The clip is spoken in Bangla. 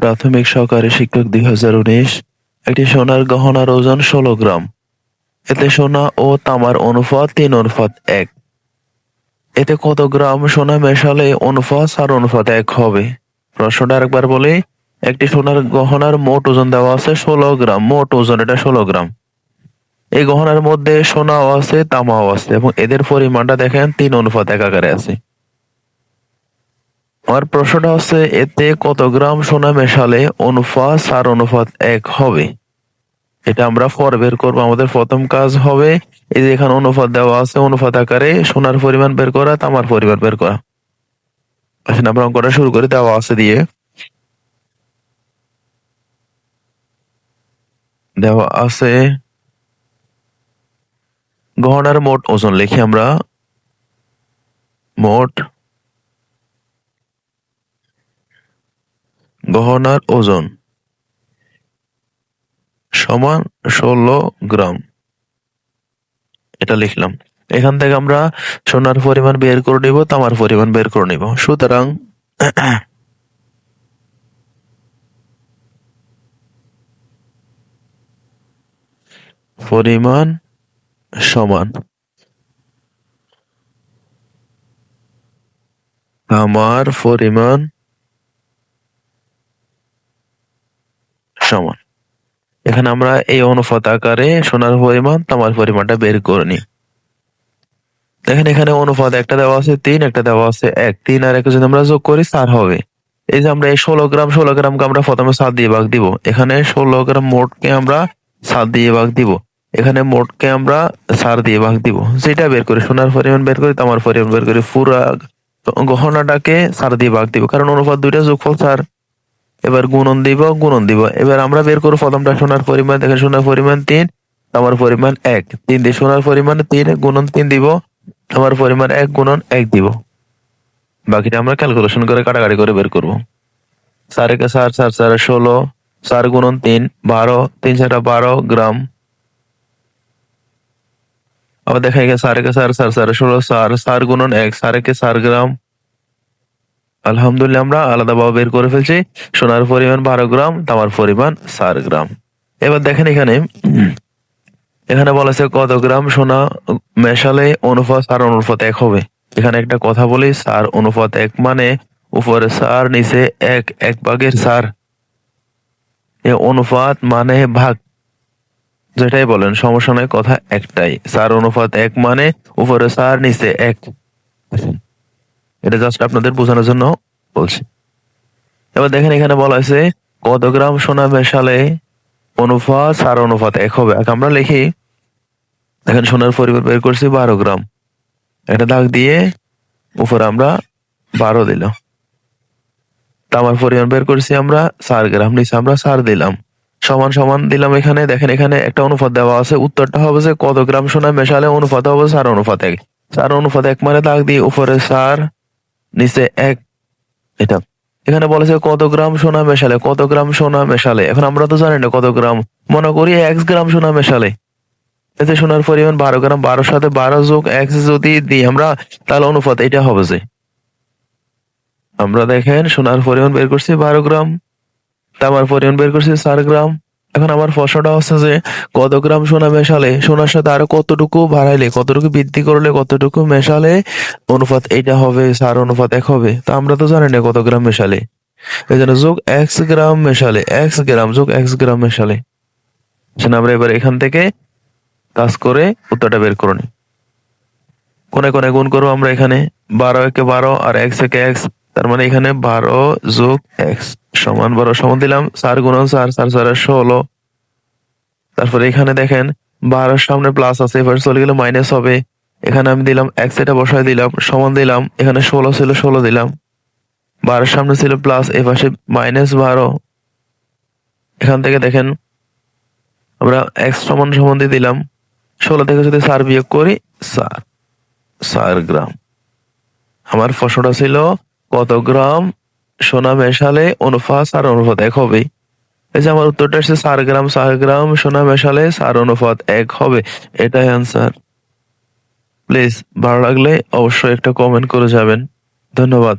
প্রাথমিক সহকারী শিক্ষক দুই হাজার উনিশ, একটি সোনার গহনার ওজন ষোলো গ্রাম। এতে সোনা ও তামার অনুপাত তিন, অনুপাত এক। এতে কত গ্রাম সোনা মেশালে অনুপাত চার, অনুপাত এক হবে? প্রশ্নটা আরেকবার বলি, একটি সোনার গহনার মোট ওজন দেওয়া আছে ষোলো গ্রাম, মোট ওজন এটা ষোলো গ্রাম। এই গহনার মধ্যে সোনাও আছে, তামাও আছে, এবং এদের পরিমাণটা দেখেন তিন, অনুপাত এক আকারে আছে। আমার প্রশ্নটা হচ্ছে, এতে কত গ্রাম সোনা মেশালে অনুপাত চার অনুপাত এক হবে? এটা আমরা পর বের করব। আমাদের প্রথম কাজ হবে, এই যে এখানে অনুপাত দেওয়া আছে, অনুপাত আকারে সোনার পরিমাণ বের করা, তামার পরিমাণ বের করা। আসেন, আমরা অঙ্কটা শুরু করে, দেওয়া আছে দিয়ে। দেওয়া আছে, গহনার মোট ওজন লিখি আমরা। মোট গহনার ওজন সমান ষোলো গ্রাম। এটা লিখলাম। এখান থেকে আমরা সোনার পরিমাণ বের করে নিব, তামার পরিমাণ বের করে নিব। সুতরাং পরিমাণ সমান তামার পরিমাণ সমান। এখানে আমরা এই অনুপাত আকারে সোনার পরিমাণ, তামার পরিমাণটা বের করে নিই। দেখেন এখানে অনুপাত একটা দেওয়া আছে তিন, একটা দেওয়া আছে এক। তিন আর এক যদি আমরা যোগ করি, চার হবে। এই যে আমরা এই ষোলো গ্রাম, ষোলো গ্রামকে আমরা প্রথমে সাত দিয়ে ভাগ দিব। এখানে ষোলো গ্রাম মোটকে আমরা সাত দিয়ে ভাগ দিব। এখানে মোটকে আমরা সার দিয়ে ভাগ দিব। যেটা বের করি, সোনার পরিমাণ বের করি, তামার পরিমাণ বের করি, পুরা গহনাটাকে সার দিয়ে ভাগ দিব। কারণ অনুপাত দুইটা যোগফল চার। এবার গুণন দিব গুণন দিব। এবার আমরা বের করব প্রথমটা সোনার পরিমাণ, দেখেন সোনার পরিমাণ তিন, আমার পরিমাণ এক। তিন দিয়ে সোনার পরিমাণ তিন, গুণন তিন দিব, আমার পরিমাণ এক, গুণন এক দিব। বাকিটা আমরা ক্যালকুলেশন করে কাটাকাটি করে বের করব। চার একে চার চার চার ষোলো, চার গুণন তিন, বারো, তিন চারটা বারো গ্রাম। আবার দেখা গেছে চার একে চার চার চার ষোলো, চার চার গুণন এক, চার একে চার গ্রাম। আলহামদুলিল্লাহ, আমরা আলাদাভাবে বের করে ফেলছি। সোনার পরিমাণ বারো গ্রাম, তামার পরিমাণ চার গ্রাম। এবার দেখেন এখানে এখানে বলেছে কত গ্রাম সোনা মেশালে অনুপাত সার অনুপাত এক হবে। এখানে একটা কথা বলি সার অনুপাত এক মানে উপরে সার নিচে এক এক ভাগের সার এ অনুপাত মানে ভাগ। যেটাই বলেন, সমস্যা নয় কথা একটাই। সার অনুপাত এক মানে উপরে সার নিচে এক। এটা জাস্ট আপনাদের বোঝানোর জন্য বলছি। এবার দেখেন এখানে বলা আছে কত গ্রাম সোনা মেশালে অনুপাত সার অনুপাত এক হবে। এক আমরা লিখি, দেখেন সোনার পরিমাণ বের করছি বারো গ্রাম। একটা দাগ দিয়ে উপরে আমরা বারো দিলাম। তামার পরিমাণ বের করছি আমরা চার গ্রাম, নিচে আমরা চার দিলাম। সমান সমান দিলাম এখানে, দেখেন এখানে একটা অনুপাত দেওয়া আছে। উত্তরটা হবে যে কত গ্রাম সোনা মেশালে অনুপাত হবে চার অনুপাত এক। চার অনুপাত এক মানে দাগ দিয়ে উপরে চার নিচে এক, এটা। এখানে বলেছে কত গ্রাম সোনা মেশালে, কত গ্রাম সোনা মেশালে। এখন আমরা তো জানি না কত গ্রাম। মনে করি এক গ্রাম সোনা মেশালে। এতে সোনার পরিমাণ বারো গ্রাম, বারোর সাথে বারো যোগ এক্স যদি দিই আমরা, তাহলে অনুপাত এটা হবে যে। আমরা দেখেন, সোনার পরিমাণ বের করছি বারো গ্রাম, তামার পরিমাণ বের করছি চার গ্রাম। এখন আমার প্রশ্নটা হচ্ছে যে, কত গ্রাম সোনা মেশালে? সোনার সাথে আরও কতটুকু বাড়াইলে, কতটুকু বৃদ্ধি করলে, কতটুকু মেশালে অনুপাত এইটা হবে, সার অনুপাত এক হবে? তা আমরা তো জানি না কত গ্রাম মেশালে। এই জন্য যোগ এক্স গ্রাম মেশালে এক্স গ্রাম, যোগ এক্স গ্রাম মেশালে। সেটা আমরা এবার এখান থেকে কাজ করে উত্তরটা বের করে নিই। কোনে কোনে গুণ করব আমরা এখানে। বারো একে বারো আর এক্স একে এক্স তার মানে এখানে বারো যোগ এক্স সমান বারো সমান দিলাম চার গুণন চার চার চার ষোলো। তারপরে এখানে দেখেন, বারোর সামনে প্লাস আছে, এবার চলে গেলে মাইনাস হবে। এখানে আমি দিলাম এক এটা বসায় দিলাম, সমান দিলাম, এখানে ষোলো ছিল, ষোলো দিলাম। বারোর সামনে ছিল প্লাস এ পাশে মাইনাস বারো। এখান থেকে দেখেন, আমরা এক সমান সমান দিয়ে দিলাম। ষোলো থেকে যদি সার বিয়োগ করি সার সার গ্রাম। আমার প্রশ্নটা ছিল কত গ্রাম? সোনা মেশালে অনুপাত সার অনুপাত এক হবে এই যে আমার উত্তরটা আসছে সার গ্রাম সার গ্রাম সোনা মেশালে সার অনুপাত এক হবে। এটাই অ্যান্সার প্লিজ ভালো লাগলে অবশ্যই একটা কমেন্ট করে যাবেন। ধন্যবাদ।